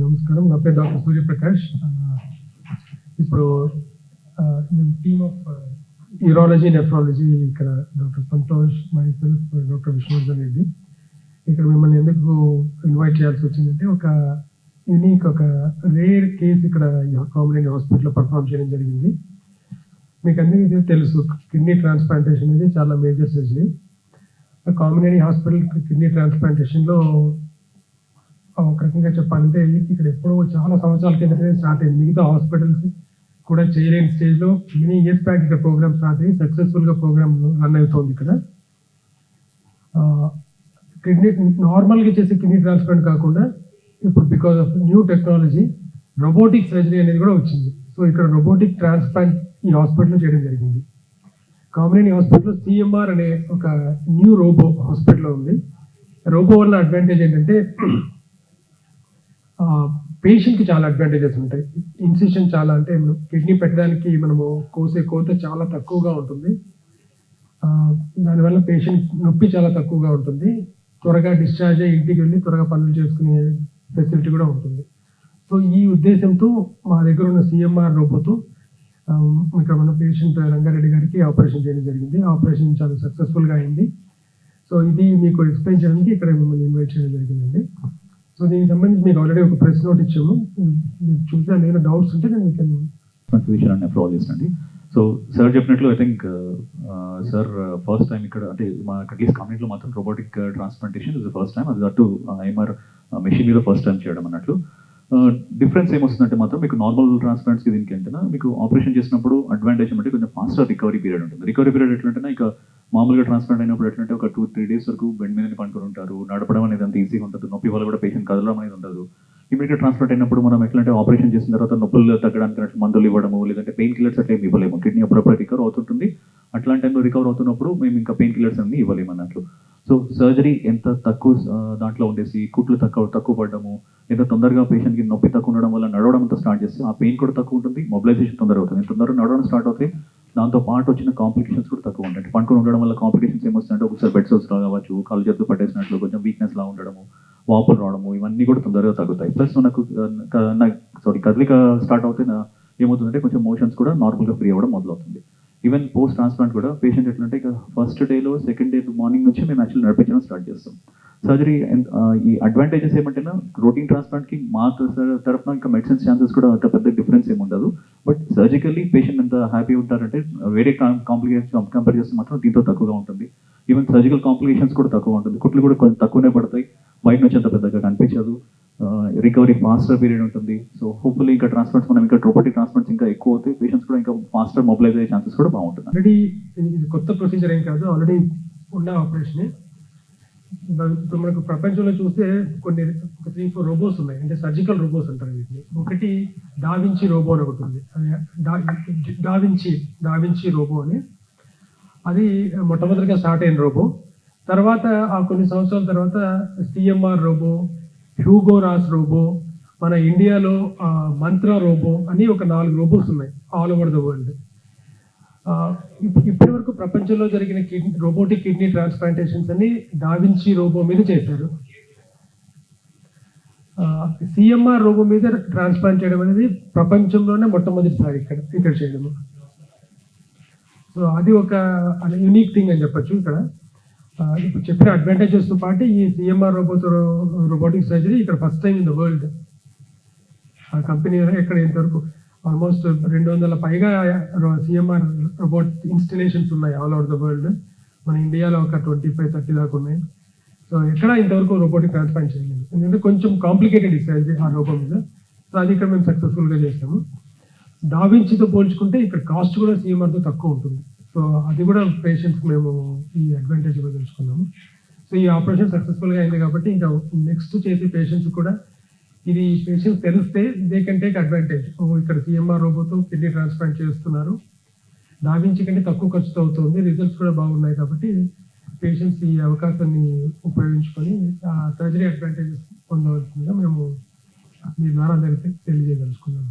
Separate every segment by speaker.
Speaker 1: నమస్కారం. నా పేరు డాక్టర్ సూర్యప్రకాష్. ఇప్పుడు టీమ్ ఆఫ్ యూరాలజీ నెఫ్రాలజీ ఇక్కడ doctor Santosh myself doctor Vishnuvardhan Reddy. ఇక్కడ మిమ్మల్ని ఎందుకు ఇన్వైట్ చేయాల్సి వచ్చిందంటే ఒక యూనిక్ ఒక రేర్ కేసు ఇక్కడ కామన్ హాస్పిటల్లో పర్ఫామ్ చేయడం జరిగింది. మీకు అందరికీ తెలుసు కిడ్నీ ట్రాన్స్ప్లాంటేషన్ అనేది చాలా major surgery Kamineni hospital kidney ట్రాన్స్ప్లాంటేషన్లో ఒక రకంగా చెప్పాలంటే ఇక్కడ ఎప్పుడో చాలా సంవత్సరాల కిందటే స్టార్ట్ అయింది. మిగతా హాస్పిటల్స్ కూడా చేయలేని స్టేజ్లో మినీ ఇయర్స్ బ్యాక్ ఇక్కడ ప్రోగ్రామ్ స్టార్ట్ అయ్యి సక్సెస్ఫుల్గా ప్రోగ్రామ్ రన్ అవుతోంది ఇక్కడ. కిడ్నీ నార్మల్గా చేసే కిడ్నీ ట్రాన్స్ప్లాంట్ కాకుండా ఇప్పుడు because of new technology robotic surgery అనేది కూడా వచ్చింది. సో ఇక్కడ రోబోటిక్ ట్రాన్స్ప్లాంట్ ఈ హాస్పిటల్లో చేయడం జరిగింది. కామరేని హాస్పిటల్లో సిఎంఆర్ అనే ఒక న్యూ రోబో హాస్పిటల్లో ఉంది. రోబో వల్ల అడ్వాంటేజ్ ఏంటంటే పేషెంట్కి చాలా అడ్వాంటేజెస్ ఉంటాయి. ఇన్సిషన్ చాలా అంటే కిడ్నీ పెట్టడానికి మనము కోసే కోత చాలా తక్కువగా ఉంటుంది. దానివల్ల పేషెంట్ నొప్పి చాలా తక్కువగా ఉంటుంది. త్వరగా డిశ్చార్జ్ అయ్యి ఇంటికి వెళ్ళి త్వరగా పనులు చేసుకునే ఫెసిలిటీ కూడా ఉంటుంది. సో ఈ ఉద్దేశంతో మా దగ్గర ఉన్న సిఎంఆర్ రోబోతో ఇక్కడ మన పేషెంట్ రంగారెడ్డి గారికి ఆపరేషన్ చేయడం జరిగింది. ఆపరేషన్ చాలా సక్సెస్ఫుల్గా అయింది. సో ఇది మీకు ఎక్స్ప్లెయిన్ చేయడానికి ఇక్కడ మిమ్మల్ని ఇన్వైట్ చేయడం జరిగిందండి. సో దీనికి సంబంధించి మీకు ఆల్రెడీ ఒక ప్రెస్ నోట్ ఇచ్చాము. మీకు చూస్తే ఏమైనా డౌట్స్ ఉంటే నేను
Speaker 2: అండ్ నెఫ్రాలజిస్ట్ అండి సో సార్ చెప్పినట్లు I think sir first time ఇక్కడ అంటే మా అట్లీస్ట్ కంపెనీలో మాత్రం robotic transplantation is first time అది అటు ఐఎంఆర్ మెషిన్ మీద ఫస్ట్ టైం చేయడం అన్నట్లు. డిఫరెన్స్ ఏమొస్తుందంటే మాత్రం మీకు నార్మల్ ట్రాన్స్ప్లాంట్స్కి దీనికి ఏంటంటే మీకు ఆపరేషన్ చేసినప్పుడు అడ్వాంటేజ్ అంటే కొంచెం ఫాస్టర్ రికవరీ పీరియడ్ ఉంటుంది. రికవరీ పీరియడ్ ఎట్లంటే ఇక మామూలుగా ట్రాన్స్ప్లాంట్ అయినప్పుడు ఎట్లంటే ఒక టూ త్రీ డేస్ వరకు బెడ్ మీద పండుకొని ఉంటారు. నడపడం అనేది అంత ఈజీగా ఉంటుంది నొప్పి వల్ల కూడా పేషెంట్ కదలడం అనేది ఉండదు. ఇమీడియట్ ట్రాన్స్ప్లాంట్ అయినప్పుడు మనం ఎట్లంటే ఆపరేషన్ చేసిన తర్వాత నొప్పులు తగ్గడానికి మందులు ఇవ్వడము లేదంటే పెయిన్ కిల్లర్స్ అట్లా ఏమి ఇవ్వలేము. కిడ్నీ అప్పుడప్పుడు రికవర్ అవుతుంటుంది. అట్లాంటి టైంలో రికవర్ అవుతున్నప్పుడు మేము ఇంకా పెయిన్ కిల్లర్స్ అన్ని ఇవ్వలేము అన్నట్లు. సో సర్జరీ ఎంత తక్కువ దాంట్లో ఉండేసి కుట్లు తక్కువ తక్కువ పడడము ఎంత తొందరగా పేషెంట్కి నొప్పి తక్కువ ఉండడం వల్ల నడవడం అంతా స్టార్ట్ చేస్తే ఆ పెయిన్ కూడా తక్కువ ఉంటుంది మొబిలైజేషన్ తొందరగా అవుతుంది. తొందరగా నడవడం స్టార్ట్ అవుతాయి దాంతో పాటు వచ్చిన కాంప్లికేషన్స్ కూడా తక్కువ ఉంటాయి. పండుకొని ఉండడం వల్ల కాంప్లికేషన్స్ ఏమొస్తాయంటే ఒకసారి బెడ్ సోల్స్ కావచ్చు కాలు చేతులు పట్టేసినట్లు కొంచెం వీక్నెస్ లా ఉండడము వాపులు రావడము ఇవన్నీ కూడా తొందరగా తగ్గుతాయి. ప్లస్ నాకు సారీ కదలిక స్టార్ట్ అవుతే ఏమవుతుందంటే కొంచెం మోషన్స్ కూడా నార్మల్గా ఫ్రీ అవ్వడం మొదలవుతుంది. ఈవెన్ పోస్ట్ ట్రాన్స్ప్లాంట్ కూడా పేషెంట్ ఎట్లంటే ఇక ఫస్ట్ డేలో సెకండ్ డే మార్నింగ్ నుంచి మేము యాక్చువల్లీ నడిపించడం స్టార్ట్ చేస్తాం. సర్జరీ ఈ అడ్వాంటేజెస్ ఏమంటేనా ప్రోటీన్ ట్రాన్స్ప్లాంట్కి మా తరఫున ఇంకా మెడిసిన్స్ ఛాన్సెస్ కూడా అంత పెద్ద డిఫరెన్స్ ఏమి ఉండదు. బట్ సర్జికల్లీ పేషెంట్ ఎంత హ్యాపీ ఉంటారంటే వేరే కాంప్లికేషన్ కంపేర్ చేస్తే మాత్రం దీంతో తక్కువగా ఉంటుంది. ఈవెన్ సర్జికల్ కాంప్లికేషన్స్ కూడా తక్కువ ఉంటుంది. కుట్లు కూడా కొంచెం తక్కువనే పడతాయి. బయట నుంచి అంత పెద్దగా కనిపించదు. రికవరీ ఫాస్టర్ పీరియడ్ ఉంటుంది. సో హోప్ఫుల్లీ ఇంకా ట్రాన్స్ప్లాంట్స్ మనం ఇంకా రోబోటిక్ ట్రాన్స్ప్లాంట్స్ ఇంకా ఎక్కువ అవుతాయి. పేషెంట్స్ కూడా ఇంకా ఫాస్టర్ మొబిలైజ్ అయ్యే ఛాన్సెస్ కూడా బాగుంటుంది.
Speaker 1: ఆల్రెడీ ఇది కొత్త ప్రొసీజర్ ఏం కాదు. ఆల్రెడీ ఉన్న ఆపరేషన్ ఇప్పుడు మనకు ప్రపంచంలో చూస్తే కొన్ని త్రీ ఫోర్ రోబోస్ ఉన్నాయి. అంటే సర్జికల్ రోబోస్ అంటారు వీటిని. ఒకటి డావించి రోబో అని ఒకటి ఉంది. అది డా- డావించి డావించి రోబో అని. అది మొట్టమొదటిగా స్టార్ట్ అయిన రోబో తర్వాత ఆ కొన్ని సంవత్సరాల తర్వాత CMR robo Hugo RAS robo మన ఇండియాలో మంత్ర రోబో అని ఒక నాలుగు రోబోస్ ఉన్నాయి ఆల్ ఓవర్ ద వరల్డ్. ఇప్పటి వరకు ప్రపంచంలో జరిగిన కిడ్నీ రోబోటిక్ కిడ్నీ ట్రాన్స్ప్లాంటేషన్స్ అన్ని డావించి రోబో మీద చేశారు. సిఎంఆర్ రోబో మీద ట్రాన్స్ప్లాంట్ చేయడం అనేది ప్రపంచంలోనే మొట్టమొదటిసారి ఇక్కడ ఇక్కడ చేయడము. సో అది ఒక యూనిక్ థింగ్ అని చెప్పచ్చు ఇక్కడ. ఇప్పుడు చెప్పిన అడ్వాంటేజెస్తో పాటు ఈ సిఎంఆర్ రోబోట్ రోబోటిక్ సర్జరీ ఇక్కడ first time in the world ఆ కంపెనీ ఎక్కడ ఇంతవరకు ఆల్మోస్ట్ రెండు వందల పైగా సిఎంఆర్ రోబోట్ ఇన్స్టలేషన్స్ ఉన్నాయి ఆల్ ఓవర్ ద వరల్డ్ మన ఇండియాలో ఒక ట్వంటీ ఫైవ్ థర్టీ దాకా ఉన్నాయి. సో ఎక్కడ ఇంతవరకు రోబోటిక్ ట్రాన్స్ప్లాంట్ చేయలేదు ఎందుకంటే కొంచెం కాంప్లికేటెడ్ సర్జరీ ఆ రోబో మీద. సో అది ఇక్కడ మేము సక్సెస్ఫుల్గా చేసాము. డావించితో పోల్చుకుంటే ఇక్కడ కాస్ట్ కూడా సిఎంఆర్తో తక్కువ ఉంటుంది. సో అది కూడా పేషెంట్స్కి మేము ఈ అడ్వాంటేజ్ కూడా తెలుసుకున్నాము. సో ఈ ఆపరేషన్ సక్సెస్ఫుల్గా అయింది కాబట్టి ఇంకా నెక్స్ట్ చేసే పేషెంట్స్ కూడా ఇది పేషెంట్స్ తెలిస్తే దే కెన్ టేక్ అడ్వాంటేజ్ ఇక్కడ సిఎంఆర్ రోబోతో కిడ్నీ ట్రాన్స్ప్లాంట్ చేస్తున్నారు. దావించి కంటే తక్కువ ఖర్చుతో అవుతుంది. రిజల్ట్స్ కూడా బాగున్నాయి కాబట్టి పేషెంట్స్ ఈ అవకాశాన్ని ఉపయోగించుకొని ఆ సర్జరీ అడ్వాంటేజెస్ పొందవలసిందిగా మేము మీ ద్వారా అందరికీ తెలియజేయదలుచుకున్నాం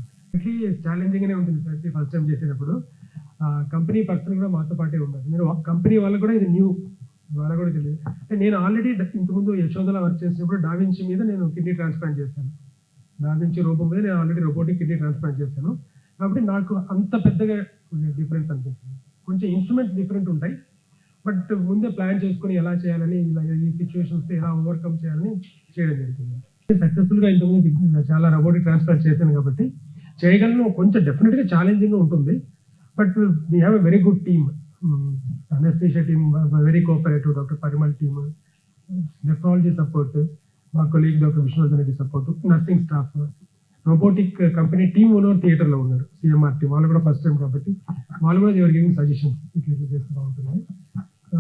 Speaker 1: ఛాలెంజింగ్గానే ఉంటుంది సర్జరీ ఫస్ట్ టైం చేసేటప్పుడు. కంపెనీ పర్సన్ కూడా మాతో పాటే ఉన్నారు నేను కంపెనీ వాళ్ళకు కూడా ఇది న్యూ వాళ్ళకు కూడా తెలియదు. అంటే నేను ఆల్రెడీ ఇంతకుముందు యశోదల వర్క్ చేసినప్పుడు డావించి మీద నేను కిడ్నీ ట్రాన్స్ప్లాంట్ చేశాను. డావించి రూపం మీద నేను ఆల్రెడీ రోబోటిక్ కిడ్నీ ట్రాన్స్ప్లాంట్ చేశాను. కాబట్టి నాకు అంత పెద్దగా డిఫరెన్స్ అనిపించింది కొంచెం ఇన్స్ట్రుమెంట్స్ డిఫరెంట్ ఉంటాయి. బట్ ముందే ప్లాన్ చేసుకొని ఎలా చేయాలని ఇలా ఈ సిచ్యువేషన్స్ ఎలా ఓవర్కమ్ చేయాలని చేయడం జరుగుతుంది. సక్సెస్ఫుల్గా ఇంతకుముందు చాలా రోబోటిక్ ట్రాన్స్ప్లాంట్ చేశాను కాబట్టి చేయగలను. కొంచెం డెఫినెట్గా ఛాలెంజింగ్గా ఉంటుంది. But we have a very good team anaesthesia team very cooperative doctor Parimal team nephrology support మా colleague doctor Viswanathan Reddy support nursing staff robotic company team owner థియేటర్లో ఉన్నారు సిఎంఆర్ టీం వాళ్ళు కూడా ఫస్ట్ టైం కాబట్టి వాళ్ళు కూడా ఎవరు giving suggestions ఇట్లా ఇట్లా చేస్తూ ఉంటున్నాయి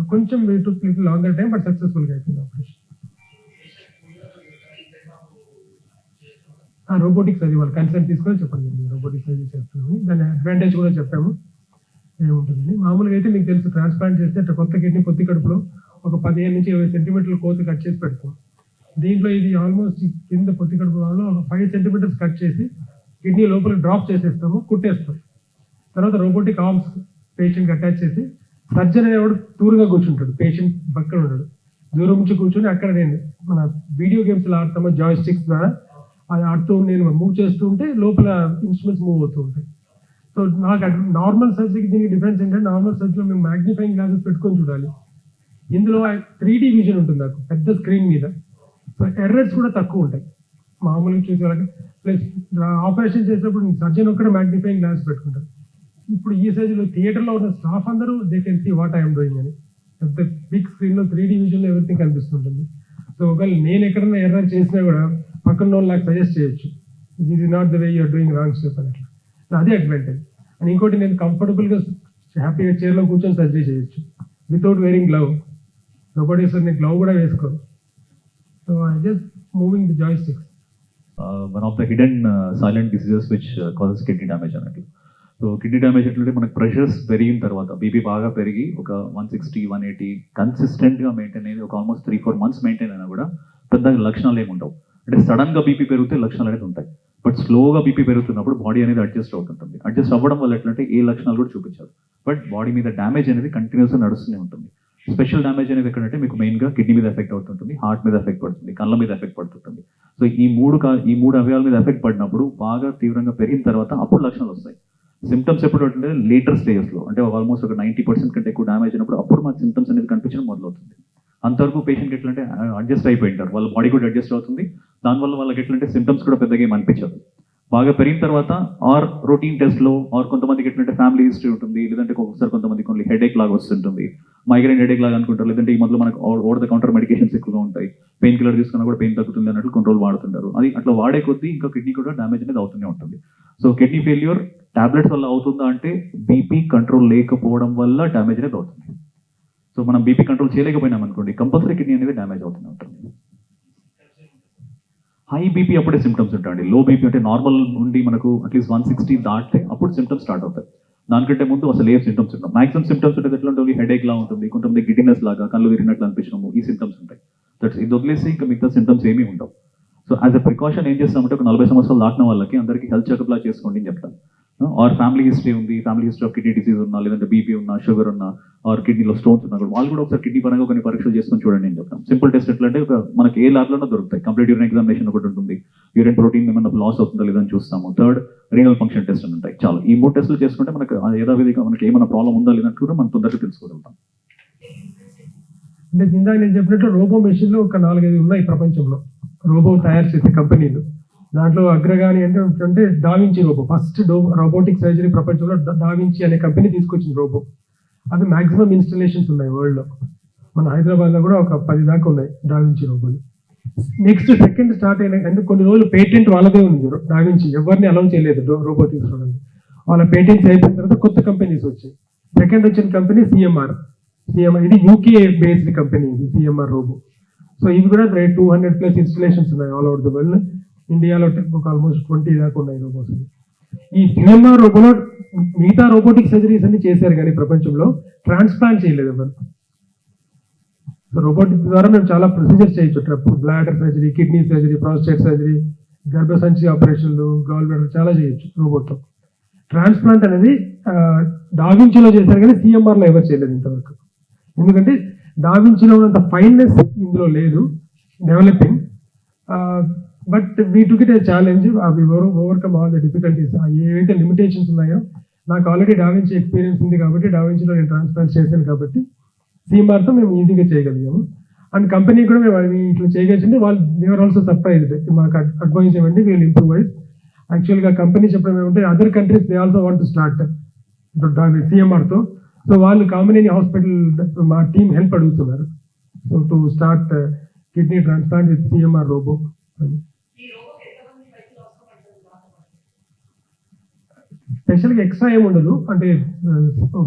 Speaker 1: కొంచెం too little longer time but సక్సెస్ఫుల్గా అయిపోయింది ఆపరేషన్ రోబోటిక్స్ అది వాళ్ళు కన్సర్న్ తీసుకొని చెప్పండి. రోబోటిక్స్ అది చేస్తున్నాము దాని అడ్వాంటేజ్ కూడా చెప్పాము. ఏముంటుందని మామూలుగా అయితే మీకు తెలుసు ట్రాన్స్ప్లాంట్ చేస్తే కొత్త కిడ్నీ పొత్తి కడుపులో ఒక పదిహేను నుంచి ఇరవై సెంటీమీటర్ల కోత కట్ చేసి పెడతాం. దీంట్లో ఇది ఆల్మోస్ట్ కింద పొత్తి కడుపులో ఒక ఫైవ్ సెంటీమీటర్స్ కట్ చేసి కిడ్నీ లోపల డ్రాప్ చేసేస్తాము కుట్టేస్తాం. తర్వాత రోబోటిక్ ఆర్మ్స్ పేషెంట్కి అటాచ్ చేసి సర్జన్ అనేవాడు దూరంగా కూర్చుంటాడు పేషెంట్ పక్కన ఉన్నాడు. దూరం నుంచి కూర్చొని అక్కడ నేను మన వీడియో గేమ్స్లో ఆడతాము జాయ్ స్టిక్స్ ద్వారా. అది ఆడుతూ నేను మూవ్ చేస్తూ ఉంటే లోపల ఇన్స్ట్రుమెంట్స్ మూవ్ అవుతూ ఉంటాయి. సో నాకు నార్మల్ సర్జరీకి దీనికి డిఫరెన్స్ ఏంటంటే నార్మల్ సర్జరీలో మేము మ్యాగ్నిఫైయింగ్ గ్లాసెస్ పెట్టుకొని చూడాలి. ఇందులో త్రీ డి విజన్ ఉంటుంది నాకు పెద్ద స్క్రీన్ మీద. సో ఎర్రర్స్ కూడా తక్కువ ఉంటాయి. మామూలుగా చూసే వాళ్ళకి ప్లస్ ఆపరేషన్ చేసేటప్పుడు సర్జన్ ఒక్కడే మ్యాగ్నిఫైయింగ్ గ్లాస్ పెట్టుకుంటారు ఇప్పుడు ఈ సైజులో థియేటర్లో ఉన్న స్టాఫ్ అందరూ they can see what I'm doing అని. పెద్ద బిగ్ స్క్రీన్లో త్రీ డీ విజన్లో ఎవరిథింగ్ కనిపిస్తుంటుంది. సో ఒకవేళ నేను ఎక్కడైనా ఎర్రర్ చేసినా కూడా పక్కన వాళ్ళకి సజెస్ట్ చేయొచ్చు ఇది not the way you're doing wrong step అని అట్లా అదే అడ్వాంటేజ్ అండ్ ఇంకోటి నేను కంఫర్టబుల్గా హ్యాపీగా చైర్లో కూర్చొని సర్జరీ చేయొచ్చు. వితౌట్ వేరింగ్ గ్లవ్ రోబోటిక్స్ నేను గ్లవ్ కూడా వేసుకోను so I just moving the joysticks
Speaker 2: one of the hidden silent diseases which causes kidney damage అన్నట్టు సో కిడ్నీ డ్యామేజ్ ఎట్లంటే మనకు ప్రెషర్స్ పెరిగిన తర్వాత బీపీ బాగా పెరిగి ఒక వన్ సిక్స్టీ వన్ ఎయిటీ కన్సిస్టెంట్గా మెయింటైన్ అయ్యేది ఒక almost three four months maintain అయినా కూడా పెద్ద లక్షణాలు ఏమి ఉండవు. అంటే సడన్గా బీపీ పెరిగితే లక్షణాలు అనేది ఉంటాయి. బట్ స్లోగా బీపీ పెరుగుతున్నప్పుడు బాడీ అనేది అడ్జస్ట్ అవుతుంటుంది. అడ్జస్ట్ అవ్వడం వల్ల ఎట్లంటే ఏ లక్షణాలు కూడా చూపించారు బట్ బాడీ మీద డ్యామేజ్ అనేది కంటిన్యూస్గా నడుస్తూనే ఉంటుంది. స్పెషల్ డ్యామేజ్ అనేది ఎక్కడంటే మీకు మెయిన్గా కిడ్నీ మీద ఎఫెక్ట్ అవుతుంటుంది హార్ట్ మీద ఎఫెక్ట్ పడుతుంది కళ్ళ మీద ఎఫెక్ట్ పడుతుంటుంది. సో ఈ మూడు ఈ మూడు అవయవాల మీద ఎఫెక్ట్ పడినప్పుడు బాగా తీవ్రంగా పెరిగిన తర్వాత అప్పుడు లక్షణాలు వస్తాయి. సిమ్టమ్స్ ఎప్పుడు అంటే లేటర్ స్టేజెస్లో అంటే ఆల్మోస్ట్ ఒక నైంటీ పర్సెంట్ కంటే ఎక్కువ డ్యామేజ్ అయినప్పుడు అప్పుడు మాకు సిమ్టమ్స్ అనేది కనిపించడం మొదలవుతుంది. అంతవరకు పేషెంట్ ఎట్లంటే అడ్జస్ట్ అయిపోయింటారు. వాళ్ళ బాడీ కూడా అడ్జస్ట్ అవుతుంది. దానివల్ల వాళ్ళకి ఎట్లంటే సిమ్టమ్స్ కూడా పెద్దగా ఏమి అనిపించదు. బాగా పెరిగిన తర్వాత ఆర్ రొటీన్ టెస్ట్లో ఆర్ కొంతమందికి ఎట్లంటే ఫ్యామిలీ హిస్టరీ ఉంటుంది. లేదంటే ఒక్కొక్కసారి కొంతమంది కొన్ని హెడేక్ లాగా వస్తుంటుంది. మైగ్రైన్ హెడేక్ లాగా అనుకుంటారు. లేదంటే ఈ మధ్యలో మనకు ఓవర్ ద కౌంటర్ మెడికేషన్స్ ఎక్కువగా ఉంటాయి. పెయిన్ కిల్లర్ తీసుకున్నా కూడా పెయిన్ తగ్గుతుంది అన్నట్లు కొన్ని రోజులు వాడుతుంటారు. అది అట్లా వాడే కొద్దీ ఇంకా కిడ్నీ కూడా డ్యామేజ్ అనేది అవుతూనే ఉంటుంది. సో కిడ్నీ ఫెయిల్యూర్ టాబ్లెట్స్ వల్ల అవుతుందా అంటే బీపీ కంట్రోల్ లేకపోవడం వల్ల డ్యామేజ్ అనేది అవుతుంది. సో మనం బీపీ కంట్రోల్ చేయలేకపోయినాం అనుకోండి కంపల్సరీ కిడ్నీ అనేది డ్యామేజ్ అవుతూనే ఉంటుంది హై బీపీ అప్పుడే సిమ్టమ్స్ ఉంటాయండి. లో బీపీ అంటే నార్మల్ నుండి మనకు అట్లీస్ట్ వన్ సిక్స్టీ దాటితే అప్పుడు సిమ్టమ్స్ స్టార్ట్ అవుతాయి. దానికంటే ముందు అసలు ఏ సిమ్టమ్స్ ఉంటాయి మాక్సిమం సిమ్టమ్స్ ఉంటుంది ఎట్లా ఉంటుంది? హెడేక్ లా ఉంటుంది కొంతమంది గిటినెస్ లాగా కళ్ళు విరిగినట్లు అనిపించడము ఈ సిమ్టమ్స్ ఉంటాయి. దట్స్ ఇది వదిలేసి ఇంకా మిగతా సిమ్టమ్స్ ఏమీ ఉండవు. సో యాజ్ అ ప్రికాషన్ ఏం చేస్తామంటే ఒక నలభై సంవత్సరాలు దాటిన వాళ్ళకి అందరికీ హెల్త్ చెకప్ లా చేసుకోండి అని చెప్తాను. ఆర్ ఫ్యామిలీ హిస్టరీ ఉంది family history of kidney disease ఉన్నా లేదంటే బీపీ ఉన్నా షుగర్ ఉన్నా ఆర్ కిడ్నీలో స్టోన్స్ ఉన్నా కూడా వాళ్ళు కూడా ఒకసారి కిడ్నీ పరంగా కొన్ని పరీక్షలు చేసుకొని చూడండి నేను చెప్తాను సింపుల్ టెస్ట్ ఎట్లంటే ఒక మనకి ఏ ల్యాబ్లోనో దొరుకుతాయి. కంప్లీట్ యూరిన్ ఎగ్జామినేషన్ ఒకటి ఉంటుంది. యూరిన్ ప్రోటీన్ ఏమైనా లాస్ అవుతుందా లేదని చూస్తాము. థర్డ్ రీనల్ ఫంక్షన్ టెస్ట్ అని ఉంటాయి. చాలు. ఈ మూడు టెస్టులు చేసుకుంటే మనకు యథావిధిగా మనకి ఏమైనా ప్రాబ్లం ఉందా లేదంటే కూడా మనం తొందరగా తెలుసుకోగలుగుతాం.
Speaker 1: అంటే ఇందాక నేను చెప్పినట్టు రోబో మెషిన్లు ఒక నాలుగైదు ఉన్నాయి ప్రపంచంలో. రోబో తయారు చేసే కంపెనీలు. దాంట్లో అగ్రగాని అంటే అంటే డావించి రోబో. ఫస్ట్ డో రోబోటిక్ సర్జరీ ప్రపంచంలో డా- డావించి అనే కంపెనీ తీసుకొచ్చింది రోబో. అది మాక్సిమం ఇన్స్టలేషన్స్ ఉన్నాయి వరల్డ్లో. మన హైదరాబాద్లో కూడా ఒక పది దాకా ఉన్నాయి డావించి రోబోలు. నెక్స్ట్ సెకండ్ స్టార్ట్ అయిన అంటే కొన్ని రోజులు పేటెంట్ వాళ్ళదే ఉంది. డావించి ఎవరిని అలౌ చేయలేదు రోబో తీసుకోవడానికి వాళ్ళ పేటెంట్స్ అయిపోయిన తర్వాత కొత్త కంపెనీస్ వచ్చాయి. సెకండ్ వచ్చిన కంపెనీ సిఎంఆర్ సిఎంఆర్ ఇది యూకే బేస్డ్ కంపెనీ ఇది సిఎంఆర్ రోబో. సో ఇవి కూడా టూ హండ్రెడ్ ప్లస్ ఇన్స్టలేషన్స్ ఉన్నాయి ఆల్ ఓవర్ ద వరల్డ్ ఇండియాలో ఒక ఆల్మోస్ట్ ట్వంటీ దాకా ఉన్నాయి రోబోస్ ఈ సిఎంఆర్ రోబోలో మిగతా రోబోటిక్ సర్జరీస్ అన్ని చేశారు కానీ ప్రపంచంలో ట్రాన్స్ప్లాంట్ చేయలేదు ఎవరు. సో రోబోటిక్ ద్వారా మేము చాలా ప్రొసీజర్స్ చేయొచ్చు. Bladder surgery kidney surgery prostate surgery గర్భసంచి ఆపరేషన్లు గవర్నమెంట్ చాలా చేయొచ్చు రోబోట్తో ట్రాన్స్ప్లాంట్ అనేది డావించిలో చేశారు కానీ సిఎంఆర్లో ఎవరు చేయలేదు ఇంతవరకు. ఎందుకంటే డావించిలో ఉన్నంత ఫైన్నెస్ ఇందులో లేదు. Developing but we took it a challenge అవి ఓవర్కమ్ ఆల్ ద డిఫికల్టీస్ ఏవైతే లిమిటేషన్స్ ఉన్నాయో నాకు ఆల్రెడీ డావించి ఎక్స్పీరియన్స్ ఉంది కాబట్టి డావించిలో నేను ట్రాన్స్ప్లాంట్ చేశాను కాబట్టి సీమార్తో మేము ఈజీగా చేయగలిగాము. అండ్ కంపెనీ కూడా మేము ఇట్లా చేయగలిగింది. వాళ్ళు దేవర్ ఆల్సో సర్ప్రైజ్డ్ మాకు అడ్వైజ్ ఇవ్వండి వీళ్ళు ఇంప్రూవైజ్ యాక్చువల్గా కంపెనీ చెప్పడం ఏమంటే other countries they also want start సిఎంఆర్తో so వాళ్ళు కామినేని హాస్పిటల్ మా టీం హెల్ప్ అడుగుతున్నారు. So to start kidney transplant with CMR robo స్పెషల్గా ఎక్స్ట్రా ఏమి ఉండదు. అంటే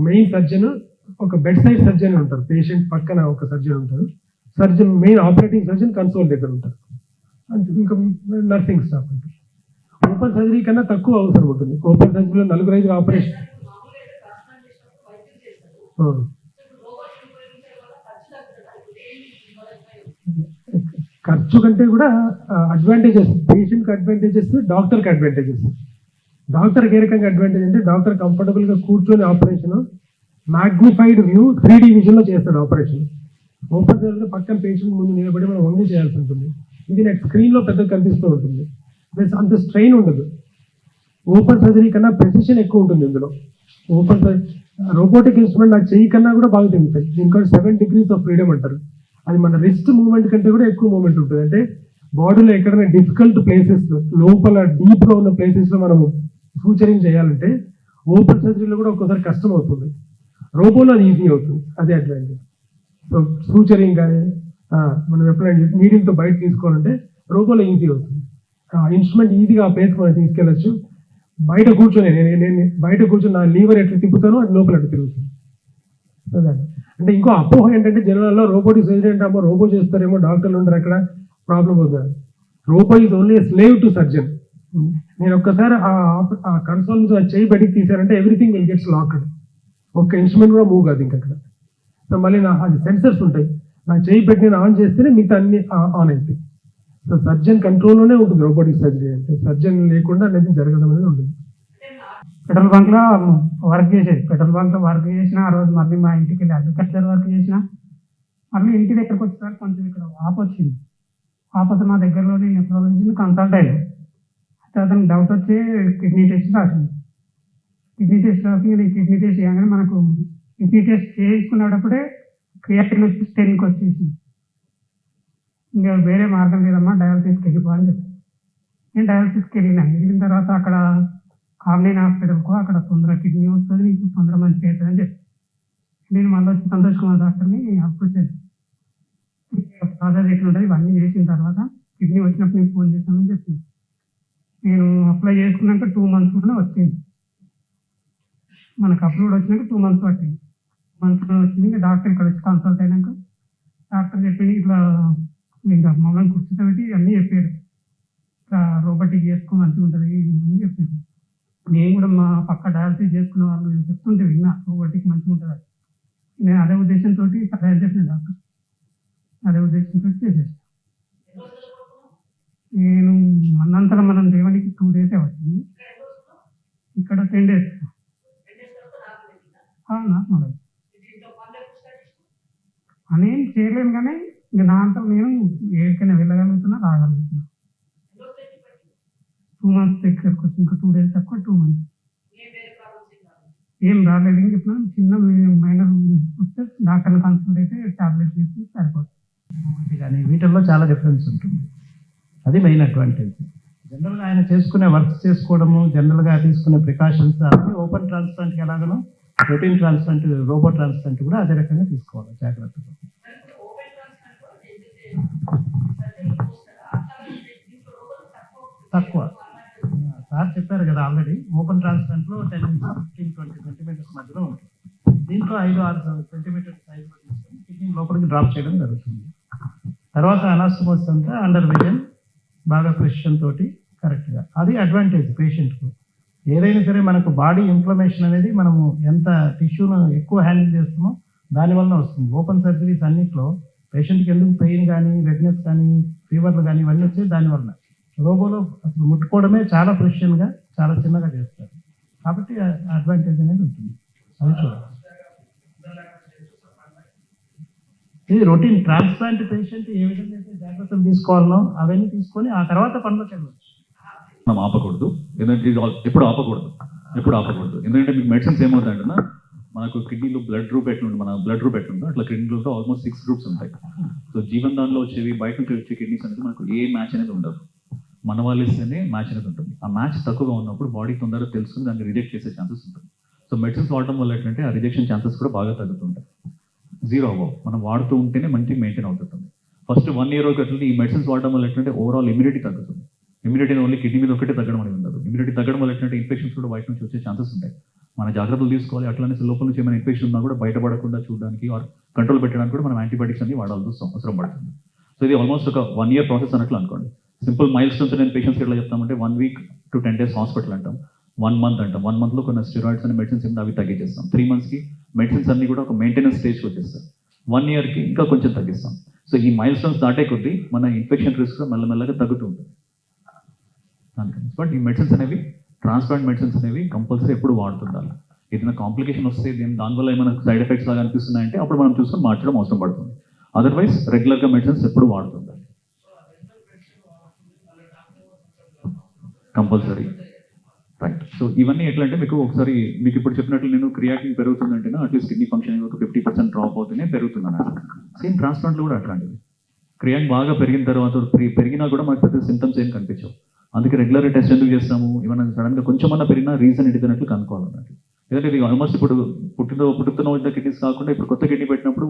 Speaker 1: మెయిన్ సర్జన్ ఒక బెడ్ సైడ్ సర్జన్ ఉంటారు. పేషెంట్ పక్కన ఒక సర్జన్ ఉంటారు. Surgeon main operating surgeon console దగ్గర ఉంటారు. అంతే ఇంకా నర్సింగ్ స్టాఫ్ ఉంటారు ఓపెన్ సర్జరీ కన్నా తక్కువ అవసరం ఉంటుంది. ఓపెన్ సర్జరీలో నలుగురు ఐదు ఆపరేషన్. ఖర్చు కంటే కూడా అడ్వాంటేజెస్ పేషెంట్కి అడ్వాంటేజెస్ డాక్టర్కి అడ్వాంటేజెస్ డాక్టర్కి ఏ రకంగా అడ్వాంటేజ్ అంటే డాక్టర్ కంఫర్టబుల్గా కూర్చొని operation magnified view three D విజన్లో చేస్తాడు ఆపరేషన్ ఓపెన్ సర్జరీలో పక్కన పేషెంట్ ముందు నిలబడి మనం వంగి చేయాల్సి ఉంటుంది. ఇది నాకు స్క్రీన్లో పెద్దగా కనిపిస్తూ ఉంటుంది. ప్లస్ అంత స్ట్రెయిన్ ఉండదు. ఓపెన్ సర్జరీ కన్నా ప్రెసిషన్ ఎక్కువ ఉంటుంది ఇందులో. ఓపెన్ రోబోటిక్ ఇన్స్ట్రుమెంట్ నాకు చెయ్యి కన్నా కూడా బాగా తిరుగుతాయి దీనికంటే సెవెన్ డిగ్రీస్ ఆఫ్ ఫ్రీడమ్ అంటారు. అది మన రిస్ట్ మూమెంట్ కంటే కూడా ఎక్కువ మూమెంట్ ఉంటుంది. అంటే బాడీలో ఎక్కడైనా డిఫికల్ట్ ప్లేసెస్ లోపల డీప్గా ఉన్న ప్లేసెస్లో మనము సూచరింగ్ చేయాలంటే ఓపెన్ సర్జరీలో కూడా ఒక్కోసారి కష్టం అవుతుంది. రోబోలో అది ఈజీ అవుతుంది. అదే అడ్వాంటేజ్. సో సూచరింగ్ కానీ మనం ఎప్పుడైనా నీడిల్తో బయట తీసుకోవాలంటే రోబోలో ఈజీ అవుతుంది. ఇన్స్ట్రుమెంట్ ఈజీగా ఆ ప్లేస్కి మనం తీసుకెళ్ళచ్చు. బయట కూర్చొని నేను నేను బయట కూర్చొని నా లీవర్ ఎట్లా తిప్పుతానో అది లోపల అట్లా తిరుగుతుంది. So అంటే ఇంకో అపోహ ఏంటంటే జనాల్లో రోబోటిక్ సర్జరీ అంటే అమ్మో రోబో చేస్తారేమో డాక్టర్లు ఉండరు అక్కడ ప్రాబ్లం అవుతుంది. Robo is only slave to surgeon. నేను ఒక్కసారి ఆ ఆప- ఆ కన్సోల్ చేయి బయటికి తీసారంటే ఎవ్రీథింగ్ విల్ గెట్స్ లాక్డ్. ఒక్క ఇన్స్ట్రుమెంట్ కూడా మూవ్ కాదు ఇంకా అక్కడ సో మళ్ళీ నా అది సెన్సర్స్ ఉంటాయి. నా చేయి పెట్టి నేను ఆన్ చేస్తేనే మిగతా అన్ని ఆన్ అవుతాయి సో సర్జన్ కంట్రోల్లోనే ఉంటుంది రోబోటిక్ సర్జరీ అంటే. సర్జన్ లేకుండా అనేది జరగడం అనేది ఉంటుంది.
Speaker 3: పెట్రోల్ బంక్లో వర్క్ చేసేది. పెట్రోల్ బంక్లో వర్క్ చేసిన ఆ రోజు మళ్ళీ మా ఇంటికి వెళ్ళి అగ్రికల్చర్ వర్క్ చేసిన మళ్ళీ ఇంటి దగ్గరకు వచ్చేసరికి కొంచెం ఇక్కడ వాపు వచ్చింది వాపు వస్తే మా దగ్గరలోనే నెఫ్రాలజీ కన్సల్ట్ అయ్యాడు అతను డౌట్ వచ్చి కిడ్నీ టెస్ట్ రాసింది. కిడ్నీ టెస్ట్ రాసింది కిడ్నీ టెస్ట్ చేయగానే మనకు కిడ్నీ టెస్ట్ చేయించుకునేటప్పుడే క్రియాటిన్ వచ్చి టెన్కి వచ్చేసింది. ఇంకా వేరే మార్గం లేదమ్మా డయాలసిస్కి వెళ్ళిపో అని చెప్పి. నేను డయాలసిస్కి వెళ్ళినా. వెళ్ళిన తర్వాత అక్కడ కామ్లీన్ హాస్పిటల్కు అక్కడ తొందర కిడ్నీ వస్తుంది నీకు తొందర మంచి అవుతుంది అని చెప్పి. నేను మళ్ళీ వచ్చి సంతోష్ కుమార్ డాక్టర్ని అప్రోచ్ చేశాను. ప్రాసెస్ ఎట్లా ఉంటుంది ఇవన్నీ చేసిన తర్వాత కిడ్నీ వచ్చినప్పుడు నేను ఫోన్ చేస్తానని చెప్పింది నేను అప్లై చేసుకున్నాక టూ మంత్స్లోనే వచ్చింది. మనకు అప్రూవ్డ్ వచ్చినాక టూ మంత్స్ పట్టింది. మంత్స్లో వచ్చింది. ఇంకా డాక్టర్ ఇక్కడ వచ్చి కన్సల్ట్ అయినాక డాక్టర్ చెప్పింది ఇట్లా ఇంకా మమ్మల్ని కూర్చోబెట్టి అన్నీ చెప్పాడు. ఇట్లా రోబోటిక్ చేసుకో మంచిగా ఉంటుంది అని చెప్పింది నేను కూడా మా పక్క డయాలసిస్ చేసుకున్న వాళ్ళు చెప్తుంటే విన్నా రోబోటిక్ మంచిగా ఉంటుంది నేను అదే ఉద్దేశంతో సహాయం అని చెప్పిన డాక్టర్. అదే ఉద్దేశంతో చేసేసాను. నేను మన్నంతర మనం దేవునికి టూ డేసే వచ్చింది. ఇక్కడ టెన్ డేస్ నార్మల్ ఏం చేయలేను కానీ ఇంకా నా అంతా నేను ఎక్కడికైనా వెళ్ళగలుగుతున్నా రాగలుగుతున్నా. టూ మంత్స్ దగ్గరకు వచ్చి ఇంకా టూ డేస్ తక్కువ టూ మంత్స్ ఏం రాలేదు అని చెప్పిన చిన్న మైనర్ వస్తే డాక్టర్ని కన్సల్ట్ అయితే టాబ్లెట్స్ ఇచ్చి సరిపోతుంది.
Speaker 4: కానీ వీటిల్లో చాలా డిఫరెన్స్ ఉంటుంది. అది మెయిన్ అడ్వాంటేజ్ జనరల్గా ఆయన చేసుకునే వర్క్స్ చేసుకోవడము జనరల్గా తీసుకునే ప్రికాషన్స్ అన్ని ఓపెన్ ట్రాన్స్ప్లాంట్కి ఎలాగనో ప్రోటీన్ ట్రాన్స్ప్లాంట్ రోబో ట్రాన్స్ప్లాంట్ కూడా అదే రకంగా తీసుకోవాలి జాగ్రత్తగా. తక్కువ. సార్ చెప్పారు కదా ఆల్రెడీ ఓపెన్ ట్రాన్స్ప్లాంట్లో టెన్ ఫిఫ్టీన్ ట్వంటీ సెంటీమీటర్స్ మధ్యలో ఉంటుంది. దీంట్లో ఐదు ఆరు సెంటీమీటర్స్ సైజ్ తీసుకొని కిడ్నీ లోపలికి డ్రాప్ చేయడం జరుగుతుంది. తర్వాత అనాస్టమోస్ అంతా అండర్ విజన్ బాగా ప్రెషన్ తోటి కరెక్ట్గా అది అడ్వాంటేజ్ పేషెంట్కు ఏదైనా సరే మనకు బాడీ ఇన్ఫ్లమేషన్ అనేది మనము ఎంత టిష్యూను ఎక్కువ హ్యాండిల్ చేస్తామో దానివల్ల వస్తుంది. ఓపెన్ సర్జరీస్ అన్నిట్లో పేషెంట్కి ఎందుకు పెయిన్ కానీ రెడ్నెస్ కానీ ఫీవర్లు కానీ ఇవన్నీ వచ్చాయి దానివల్ల రోబోలో అసలు ముట్టుకోవడమే చాలా ప్రెషన్గా చాలా చిన్నగా చేస్తారు. కాబట్టి అడ్వాంటేజ్ అనేది ఉంటుంది. అది చూడాలి. ఇది రొటీన్ ట్రాన్స్ప్లాంట్ పేషెంట్ ఏ విధంగా అయితే జాగ్రత్తలు తీసుకోవాలనో అవన్నీ తీసుకొని ఆ తర్వాత పనిలోకి వెళ్ళవచ్చు
Speaker 2: మనం ఆపకూడదు. ఎందుకంటే ఇది ఎప్పుడు ఆపకూడదు. ఎప్పుడు ఆపకూడదు. ఎందుకంటే మీకు మెడిసిన్స్ ఏమవుతాయంటే మనకు కిడ్నీలో బ్లడ్ గ్రూప్ ఎట్లుంది మన బ్లడ్ గ్రూప్ ఎట్లుందో అట్లా కిడ్నీలో ఆల్మోస్ట్ సిక్స్ గ్రూప్స్ ఉంటాయి. సో జీవన్ దానిలో వచ్చేవి బయట నుంచి వచ్చే కిడ్నీస్ అనేది మనకు ఏ మ్యాచ్ అనేది ఉండదు. మన వాళ్ళు ఇస్తేనే మ్యాచ్ అనేది ఉంటుంది. ఆ మ్యాచ్ తక్కువగా ఉన్నప్పుడు బాడీ తొందరగా తెలుసుకుని దాన్ని రిజెక్ట్ చేసే ఛాన్సెస్ ఉంటుంది సో మెడిసిన్స్ వాడటం వల్ల ఏంటంటే ఆ రిజెక్షన్ ఛాన్సెస్ కూడా బాగా తగ్గుతుంటాయి. జీరో అవ్వవు. మనం వాడుతూ ఉంటేనే మంచిగా మెయింటైన్ అవుతుంది ఫస్ట్ వన్ ఇయర్ వరకు ఎట్లంటే ఈ మెడిసిన్స్ వాడడం వల్ల ఏంటంటే ఓవరాల్ ఇమ్యూనిటీ తగ్గుతుంది. ఇమ్యూనిటీ ఓన్లీ కిడ్నీ మీద ఒకటే తగ్గడం అనేది ఉండదు. ఇమ్యూనిటీ తగ్గడం వల్ల ఏంటంటే ఇన్ఫెక్షన్స్ కూడా బయట నుంచి వచ్చే ఛాన్సెస్ ఉంటాయి. మన జాగ్రత్తలు తీసుకోవాలి. అట్లనే లోపల నుంచి ఏమైనా ఇన్ఫెక్షన్ ఉన్నా కూడా బయటపడకుండా చూడడానికి ఆర్ కంట్రోల్ పెట్టడానికి కూడా మనం యాంటీబయాటిక్స్ అన్ని వాడాల్సి అవసరం పడుతుంది. సో ఇది ఆల్మోస్ట్ ఒక వన్ ఇయర్ ప్రాసెస్ అన్నట్లు అనుకోండి. సింపుల్ మైల్ స్టోన్స్ నేను పేషెంట్స్ ఎట్లా చెప్తామంటే one week to ten days hospital అంటాం. వన్ మంత్ అంటాం. వన్ మంత్లో కొన్ని స్టెరాయిడ్స్ అనే మెడిసిన్స్ ఏమి అవి తగ్గించేస్తాం. త్రీ మంత్స్కి మెడిసిన్స్ అన్ని కూడా ఒక మెయింటెనెన్స్ స్టేజ్కి వచ్చేస్తాయి. వన్ ఇయర్కి ఇంకా కొంచెం తగ్గిస్తాం. సో ఈ మైల్ స్టోన్స్ దాటే కొద్దీ మన ఇన్ఫెక్షన్ రిస్క్ మెల్లమెల్లగా తగ్గుతూ ఉంటుంది. బట్ ఈ మెడిసిన్స్ అనేవి ట్రాన్స్ప్లాంట్ మెడిసిన్స్ అనేవి కంపల్సరీ ఎప్పుడు వాడుతుండాలి. ఏదైనా కాంప్లికేషన్ వస్తే దీని దానివల్ల ఏమైనా సైడ్ ఎఫెక్ట్స్ లాగా అనిపిస్తున్నాయంటే అప్పుడు మనం చూసుకొని మార్చడం అవసరం పడుతుంది. అదర్వైజ్ రెగ్యులర్గా మెడిసిన్స్ ఎప్పుడు వాడుతుండాలి. కంపల్సరీ రైట్ సో ఇవన్నీ ఎట్లా అంటే మీకు ఒకసారి మీకు ఇప్పుడు చెప్పినట్లు నేను క్రియాటిన్ పెరుగుతుందంటే అట్లీస్ట్ కిడ్నీ ఫంక్షన్ ఒక ఫిఫ్టీ పర్సెంట్ డ్రాప్ అవుతూనే పెరుగుతున్నాను సేమ్ ట్రాన్స్ప్లాంట్లు కూడా అట్లాంటివి క్రియాటిన్ బాగా పెరిగిన తర్వాత పెరిగినా కూడా మనకు పెద్ద సింటమ్స్ ఏం కనిపించవు. అందుకే రెగ్యులర్ టెస్ట్ ఎందుకు చేస్తాము? ఏమైనా సడన్గా కొంచెమన్నా పెరిగినా రీజన్ ఏంటిదన్నట్లు కనుక్కోవాలన్నట్టు ఎందుకంటే ఇది ఆల్మోస్ట్ ఇప్పుడు పుట్టిన పుట్టుతున్న వచ్చిన కిడ్నీస్ కాకుండా ఇప్పుడు కొత్త కిడ్నీ పెట్టినప్పుడు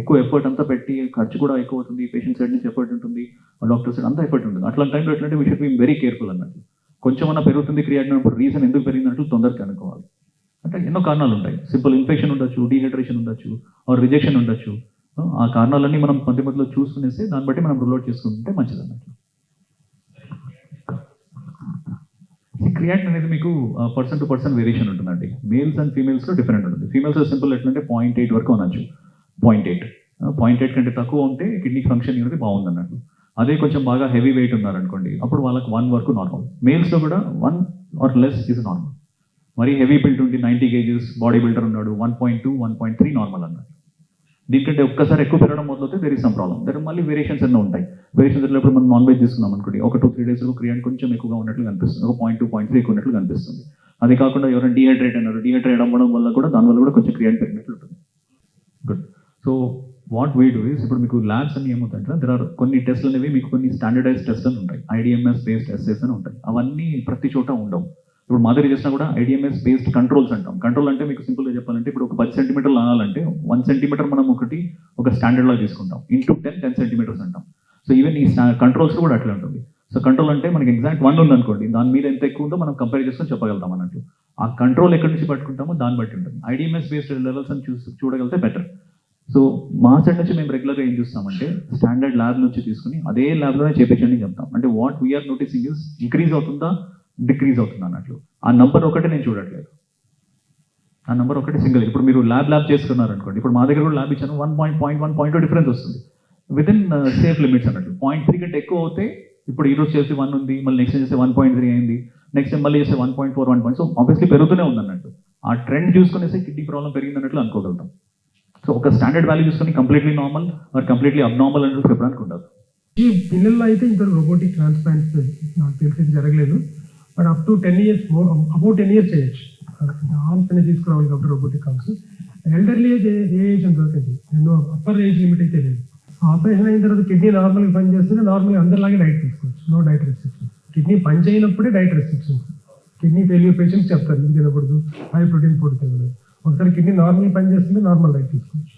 Speaker 2: ఎక్కువ ఎఫర్ట్ అంతా పెట్టి ఖర్చు కూడా ఎక్కువ అవుతుంది పేషెంట్ సైడ్ నుంచి ఎఫర్ట్ ఉంటుంది డాక్టర్ సైడ్ అంతా ఎఫర్ట్ ఉంటుంది. అట్లాంటి టైంలో ఎట్లంటే we should be very careful అన్నట్టు. కొంచెమన్నా పెరుగుతుంది క్రియాటిన్ అన్నప్పుడు రీజన్ ఎందుకు పెరిగినట్లు తొందరగా అనుకోవాలి. అంటే ఎన్నో కారణాలు ఉంటాయి. సింపుల్ ఇన్ఫెక్షన్ ఉండొచ్చు డీహైడ్రేషన్ ఉండొచ్చు ఆర్ రిజెక్షన్ ఉండొచ్చు. ఆ కారణాలన్నీ మనం మధ్య మధ్యలో చూసుకునేసి దాన్ని బట్టి మనం రూల్ చేసుకుంటే మంచిది ఈ క్రియాటిన్ అనేది మీకు పర్సన్ టు పర్సన్ వేరియేషన్ ఉంటుందండి. మేల్స్ అండ్ ఫీమేల్స్లో డిఫరెంట్ ఉంటుంది. ఫీమేల్స్ సింపుల్ ఎట్లంటే పాయింట్ ఎయిట్ వరకు అనొచ్చు. పాయింట్ ఎయిట్ పాయింట్ ఎయిట్ కంటే తక్కువ ఉంటే కిడ్నీ ఫంక్షన్ అనేది బాగుంది అన్నట్టు అదే కొంచెం బాగా హెవీ వెయిట్ ఉన్నారనుకోండి అప్పుడు వాళ్ళకి వన్ వరకు నార్మల్ మేల్స్లో కూడా one or less is normal మరి హెవీ బిల్డ్ ఉండి నైంటీ కేజీస్ బాడీ బిల్డర్ ఉన్నాడు one point two one point three normal అన్నాడు. దీనికంటే ఒక్కసారి ఎక్కువ పెరగడం మొదలవుతే there is some problem there మళ్ళీ వేరియేషన్స్ ఎన్నో ఉంటాయి. వేరియేషన్స్ ఇప్పుడు మనం నాన్ వెజ్ తీసుకున్నాం అనుకోండి ఒక టూ త్రీ డేస్ క్రియాన్ కొంచెం ఎక్కువగా ఉన్నట్లు కనిపిస్తుంది. ఒక పాయింట్ టూ పాయింట్ త్రీ ఎక్కువ ఉన్నట్లు కనిపిస్తుంది. అది కాకుండా ఎవరైనా డిహైడ్రేట్ అన్నారు డిహైడ్రేట్ అవ్వడం వల్ల కూడా దానివల్ల కూడా కొంచెం క్రియాన్ పెరిగినట్లు ఉంటుంది. Good so what we do is ఇప్పుడు మీకు ల్యాబ్స్ అన్ని ఏమవుతాయంటే దర్ ఆర్ కొన్ని టెస్ట్లు అనేవి మీకు కొన్ని స్టాండర్డైజ్ టెస్ట్ అని ఉంటాయి. ఐడిఎంఎస్ బేస్డ్ ఎస్ఎస్ అని ఉంటాయి. అవన్నీ ప్రతి చోట ఉండవు. ఇప్పుడు మా దగ్గర చేసినా కూడా ఐడిఎంఎస్ బేస్డ్ కంట్రోల్స్ అంటాం. కంట్రోల్ అంటే మీకు సింపుల్గా చెప్పాలంటే ఇప్పుడు ఒక పది సెంటీమీటర్లు అనాలంటే వన్ సెంటీమీటర్ మనం ఒకటి ఒక స్టాండర్డ్లో తీసుకుంటాం. ఇంటూ టెన్ టెన్ సెంటీమీటర్స్ అంటాం. సో ఈవెన్ ఈ కంట్రోల్స్ కూడా అట్లా ఉంటుంది. సో కంట్రోల్ అంటే మనకి ఎగ్జాక్ట్ వన్ ఉంది అనుకోండి దాని మీద ఎంత ఎక్కువ ఉందో మనం కంపేర్ చేసుకొని చెప్పగలుగుతాం అన్నట్టు ఆ కంట్రోల్ ఎక్కడి నుంచి పట్టుకుంటామో దాన్ని బట్టి ఉంటుంది. ఐడిఎంఎస్ బేస్డ్ లెవెల్స్ అని చూసి చూడగలిగితే బెటర్ సో మా సైడ్ నుంచి మేము రెగ్యులర్గా ఏం చూస్తామంటే స్టాండర్డ్ ల్యాబ్ నుంచి తీసుకుని అదే ల్యాబ్లోనే చేపించండి చెప్తాం. అంటే what we're noticing is increase అవుతుందా డిక్రీజ్ అవుతుందా అన్నట్లు. ఆ నంబర్ ఒకటే నేను చూడట్లేదు. ఆ నెంబర్ ఒకటి సింగిల్ ఇప్పుడు మీరు ల్యాబ్ ల్యాబ్ చేసుకున్నారు అనుకోండి ఇప్పుడు మా దగ్గర కూడా ల్యాబ్ ఇచ్చాను. One point point one point difference వస్తుంది. విత్ ఇన్ సేఫ్ లిమిట్స్ అన్నట్లు. పాయింట్ త్రీ కంటే ఎక్కువ అవుతే ఇప్పుడు ఈ రోజు చేసి వన్ ఉంది మళ్ళీ నెక్స్ట్ చేస్తే వన్ పాయింట్ త్రీ అయింది. నెక్స్ట్ మళ్ళీ చేస్తే one point four one point so obviously పెరుగుతూనే ఉంది అన్నట్టు ఆ ట్రెండ్ చూసుకునేసి కిడ్నీ ప్రాబ్లం పెరిగింది అన్నట్లు అనుకోగలుగుతాం. సో ఒక స్టాండర్డ్ వాల్యూ చూసుకొని కంప్లీట్లీ నార్మల్ మరి కంప్లీట్లీ అబ్నార్మల్ అన్నట్టు చెప్పడానికి ఉండదు.
Speaker 1: ఈ పిల్లల్లో అయితే ఇంత రోబోటిక్ ట్రాన్స్ప్లాంట్స్ నాకు తెలిసి జరగలేదు. But up to ten years more about ten years చేయొచ్చు. ఆర్మ్స్ అనేది తీసుకురావాలి కాబట్టి రోబోటిక్ ఆర్మ్స్ ఎల్డర్లీ ఏజ్ ఏ ఏజ్ అని దొరకదు. నేను అప్పర్ ఏజ్ లిమిట్ అయితే లేదు. ఆపరేషన్ అయిన తర్వాత కిడ్నీ నార్మల్గా పని చేస్తే నార్మల్గా అందరిలాగే డైట్ తీసుకోవచ్చు. నో డైట్ రెస్ట్రిక్షన్స్ కిడ్నీ పని చేయనప్పుడే diet restrictions kidney failure patients చెప్తారు. ఇది తినకూడదు. హై ప్రోటీన్ ఫుడ్ తినకూడదు. ఒకసారి కిడ్నీ నార్మల్ పని చేస్తుంది నార్మల్ లైట్ తీసుకోవచ్చు